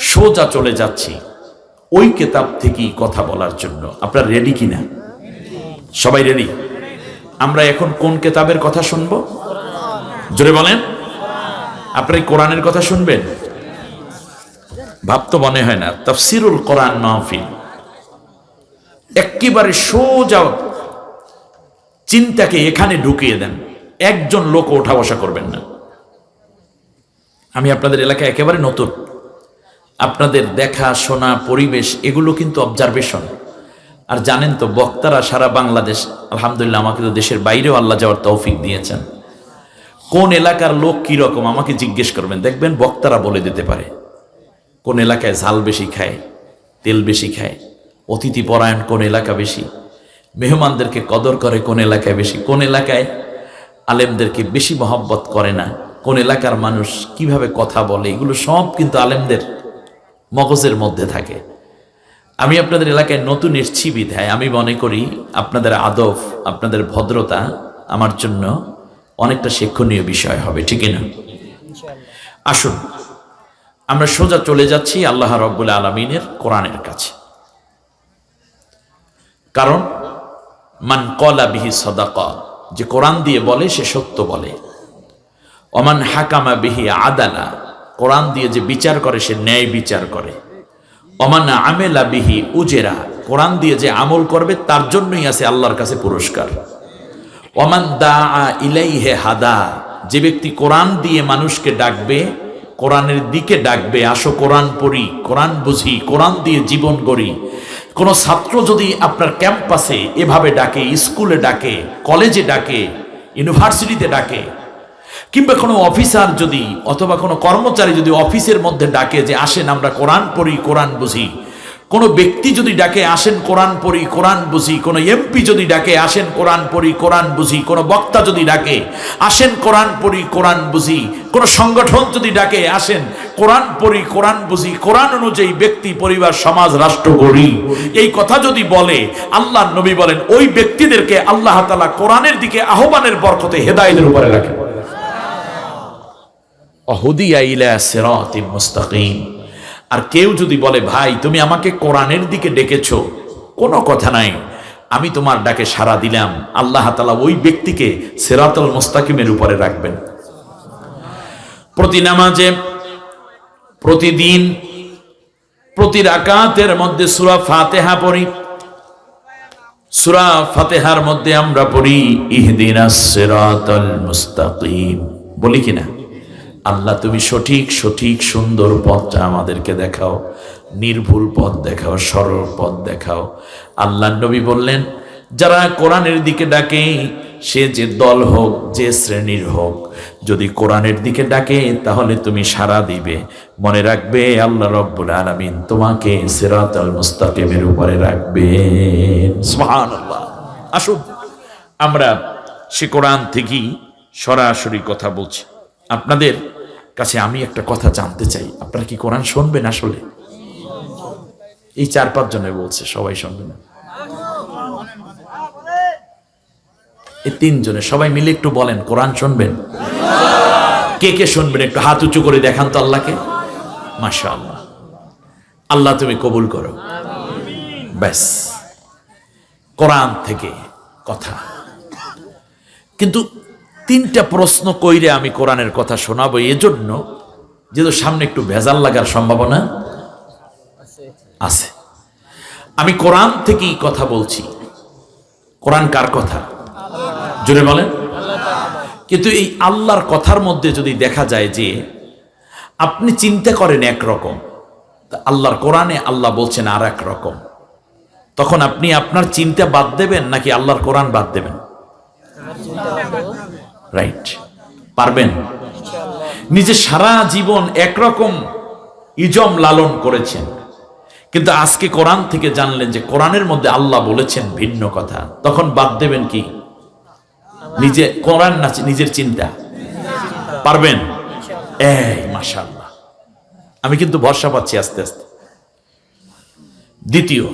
সোজা চলে যাচ্ছি। ওই কেতাব থেকেই কথা বলার জন্য। আপনার রেডি কিনা? সবাই রেডি আমরা এখন কোন কেতাবের কথা শুনব? জোরে বলেন। আপনার কোরআনের কথা শুনবেন? ভাব তো মনে হয় না। তফসিরুল কোরআন মাহফিল। একেবারে সোজা চিন্তাকে এখানে ঢুকিয়ে দেন। একজন লোক ওঠা বসা করবেন না। আমি আপনাদের এলাকায় একেবারে নতুন। আপনাদের দেখা, শোনা, পরিবেশ, এগুলো কিন্তু অবজারভেশন আর জানেন তো, বক্তারা সারা বাংলাদেশ, আলহামদুলিল্লাহ আমাকে তো দেশের বাইরেও আল্লাহ যাওয়ার তৌফিক দিয়েছেন। কোন এলাকার লোক কি রকম, আমাকে জিজ্ঞেস করবেন। দেখবেন বক্তারা বলে দিতে পারে। কোন এলাকায় ঝাল বেশি খায়, তেল বেশি খায়, অতিথি পরায়ণ কোন এলাকা বেশি, মেহমানদেরকে কদর করে কোন এলাকায় বেশি, কোন এলাকায় আলেমদেরকে বেশি মহব্বত করে না, কোন এলাকার মানুষ কীভাবে কথা বলে, এগুলো সব কিন্তু আলেমদের মগজের মধ্যে থাকে। আমি আপনাদের এলাকায় নতুন এসছি বিধায়। আমি মনে করি আপনাদের আদব, আপনাদের ভদ্রতা আমার জন্য অনেকটা শিক্ষণীয় বিষয় হবে, ঠিক না আসুন, আমরা সোজা চলে যাচ্ছি আল্লাহ রব্বুল আলমিনের কোরআনের কাছে। কারণ, মান কলা বিহি সদাকা, যে কোরআন দিয়ে বলে সে সত্য বলে। অমান হাকামা বিহি আদালা কোরআন দিয়ে যে বিচার করে, সে ন্যায় বিচার করে। অমান আমেলা বিহি উজেরা। কোরআন দিয়ে যে আমল করবে, তার জন্যই আছে আল্লাহর কাছে পুরস্কার। অমান দা ইলাইহে হাদা। যে ব্যক্তি কোরআন দিয়ে মানুষকে ডাকবে, কোরআনের দিকে ডাকবে, আসো কোরআন পড়ি, কোরআন বুঝি, কোরআন দিয়ে জীবন গড়ি। কোনো ছাত্র যদি আপনার ক্যাম্পাসে এভাবে ডাকে, স্কুলে ডাকে, কলেজে ডাকে, ইউনিভার্সিটিতে ডাকে কিংবা কোনো অফিসার যদি অথবা কোনো কর্মচারী যদি অফিসের মধ্যে ডাকে যে আসেন, আমরা কোরআন পড়ি, কোরআন বুঝি। কোনো ব্যক্তি যদি ডাকে, আসেন, কোরআন পড়ি, কোরআন বুঝি। কোনো এমপি যদি ডাকে, আসেন, কোরআন পড়ি, কোরআন বুঝি। কোনো বক্তা যদি ডাকে, আসেন, কোরআন পড়ি, কোরআন বুঝি। কোনো সংগঠন যদি ডাকে, আসেন, কোরআন পড়ি, কোরআন বুঝি। কোরআন অনুযায়ী ব্যক্তি, পরিবার, সমাজ, রাষ্ট্র, গড়ি। এই কথা যদি বলে আল্লাহ নবী বলেন, ওই ব্যক্তিদেরকে আল্লাহ তালা কোরআনের দিকে আহ্বানের বরকতে হেদায়েতের উপরে রাখেন। আর কেউ যদি বলে, ভাই, তুমি আমাকে কোরআনের দিকে ডেকেছো, কোনো কথা নাই। আমি তোমার ডাকে সাড়া দিলাম। আল্লাহ তালা ওই ব্যক্তিকে সেরাতুল মুস্তাকিমের উপরে রাখবেন। প্রতি নামাজে, প্রতিদিন, প্রতি রাকাতের মধ্যে সুরা ফাতেহা পড়ি। সুরা ফাতেহার মধ্যে আমরা পড়ি ইহদিনা মুস্তাকিম। বলি কিনা আল্লাহ, তুমি সঠিক সঠিক, সুন্দর পথটা আমাদেরকে দেখাও। নির্ভুল পথ দেখাও, সরল পথ দেখাও। আল্লাহ নবী বললেন, যারা কোরআনের দিকে ডাকে, সে যে দল হোক, যে শ্রেণির হোক, যদি কোরআনের দিকে ডাকে, তাহলে তুমি সাড়া দিবে। মনে রাখবে, আল্লাহ রব্বুল আলামিন তোমাকে সিরাত আল মুস্তাকিমের উপরে রাখবে আসুন, আমরা সে কোরআন থেকেই সরাসরি কথা বলছি। আপনাদের কাছে আমি একটা কথা জানতে চাই। আপনারা কি কোরআন শুনবেন আসলে? এই চার পাঁচ জনে বলছে, সবাই শুনবে না। এই তিনজনে সবাই মিলে একটু বলেন, কোরআন শুনবেন? কে কে শুনবেন? একটু হাত উঁচু করে দেখান তো আল্লাহকে। মাসা আল্লাহ আল্লাহ তুমি কবুল করো। ব্যাস। কোরআন থেকে কথা। কিন্তু তিনটা প্রশ্ন কইরে আমি কোরআনের কথা শোনাবো, এজন্য যেহেতু সামনে একটু ভেজাল লাগার সম্ভাবনা আছে। আমি কোরআন থেকেই কথা বলছি। কোরআন কার কথা? জুড়ে বলেন। কিন্তু এই আল্লাহর কথার মধ্যে যদি দেখা যায় যে আপনি চিন্তা করেন একরকম আল্লাহর কোরআনে আল্লাহ বলছেন আর এক রকম। তখন আপনি আপনার চিন্তা বাদ দেবেন নাকি আল্লাহর কোরআন বাদ দেবেন? রাইট পারবেন? নিজে সারা জীবন একরকম ইজম লালন করেছেন। কিন্তু আজকে কোরআন থেকে জানলেন যে কোরআনের মধ্যে আল্লাহ বলেছেন ভিন্ন কথা। তখন বাদ দেবেন কি? নিজে কোরআন না নিজের চিন্তা। পারবেন? এই মাশাল্লাহ আমি কিন্তু ভরসা পাচ্ছি আস্তে আস্তে। দ্বিতীয়,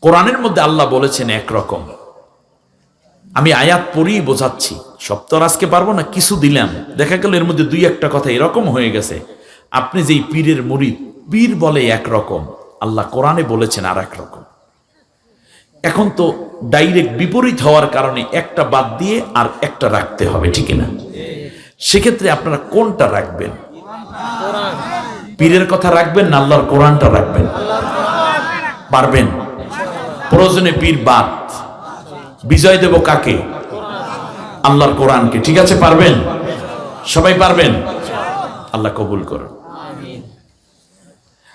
কোরআনের মধ্যে আল্লাহ বলেছেন একরকম। আমি আয়াত পড়েই বোঝাচ্ছি। আর আজকে পারব না, কিছু দিলাম। দেখা গেল এর মধ্যে দুই একটা কথা এরকম হয়ে গেছে। আপনি যেই পীরের মুরিদ, পীর বলে একরকম, আল্লাহ কোরআনে বলেছেন আর এক রকম এখন তো ডাইরেক্ট বিপরীত হওয়ার কারণে একটা বাদ দিয়ে আর একটা রাখতে হবে, ঠিক না? সেক্ষেত্রে আপনারা কোনটা রাখবেন? পীরের কথা রাখবেন না, আল্লাহর কোরআনটা রাখবেন? পারবেন? প্রয়োজনে পীর বাদ। বিজয় দেব কাকে? আল্লাহর কোরআনকে। ঠিক আছে পারবেন? সবাই পারবেন? আল্লাহ কবুল করুন।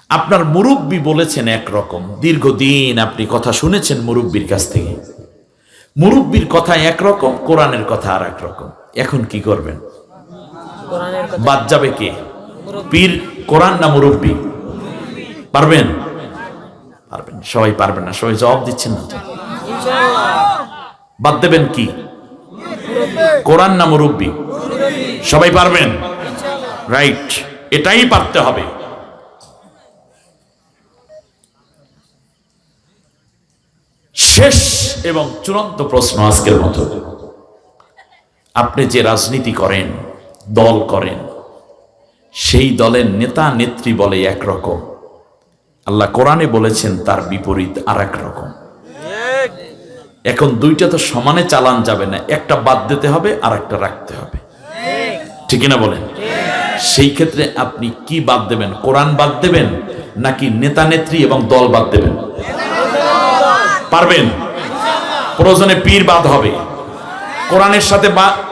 আপনার মুরব্বী বলেছেন একরকম। দীর্ঘদিন আপনি কথা শুনেছেন মুরব্বীর কাছ থেকে। মুরব্বীর কথা একরকম কোরআনের কথা আর একরকম। এখন কি করবেন? বাদ যাবে কে? পীর কোরআন না মুরব্বী? পারবেন? পারবেন। সবাই পারবেন না সবাই জবাব দিচ্ছেন না বাদ দেবেন কি? কোরআন না মুরব্বী? সবাই পারবেন? রাইট এটাই পারতে হবে। শেষ এবং চূড়ান্ত প্রশ্ন আজকের মতো। আপনি যে রাজনীতি করেন, দল করেন, সেই দলের নেতা নেত্রী বলে একরকম। আল্লাহ কোরআনে বলেছেন, তার বিপরীত আর রকম। এখন দুইটা তো সমানে চালান যাবে না, একটা বাদ দিতে হবে আর একটা রাখতে হবে। ঠিক না বলেন? সেই ক্ষেত্রে আপনি কি বাদ দেবেন? কোরআন বাদ দেবেন নাকি নেতা, নেত্রী এবং দল বাদ দেবেন? পারবেন? প্রয়োজনে পীর বাদ হবে। কোরআনের সাথে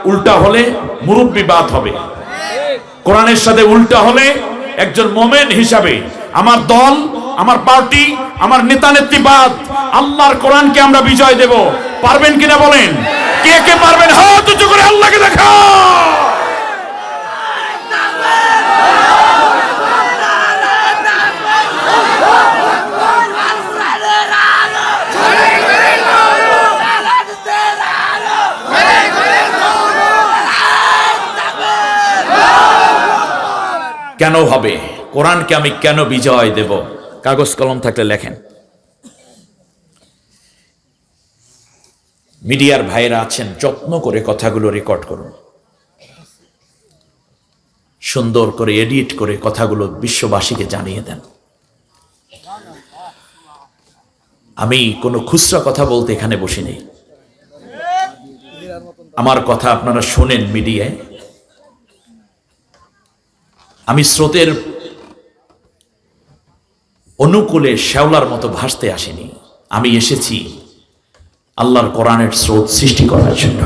উল্টা হলে মুরব্বী বাদ হবে। কোরআনের সাথে উল্টা হলে একজন মোমেন হিসাবে আমার দল, আমার পার্টি আমার নেতা নেত্রী বাদ, আল্লাহর কোরআনকে আমরা বিজয় দেব। পারবেন কিনা বলেন? কে কে পারবেন? হাত উঁচু করে আল্লাহকে দেখা। কেন হবে? কোরআনকে আমি কেন বিজয় দেব? কাগজ কলম থাকলে লেখেন। মিডিয়ার ভাইরা আছেন, যত্ন করে কথাগুলো রেকর্ড করুন। সুন্দর করে এডিট করে কথাগুলো বিশ্ববাসীকে জানিয়ে দেন। আমি কোনো খুচরা কথা বলতে এখানে বসি নেই আমার কথা আপনারা শোনেন মিডিয়ায়। আমি স্রোতের অনুকূলে শ্যাওলার মতো ভাসতে আসেনি। আমি এসেছি আল্লাহর কোরআনের স্রোত সৃষ্টি করার জন্য।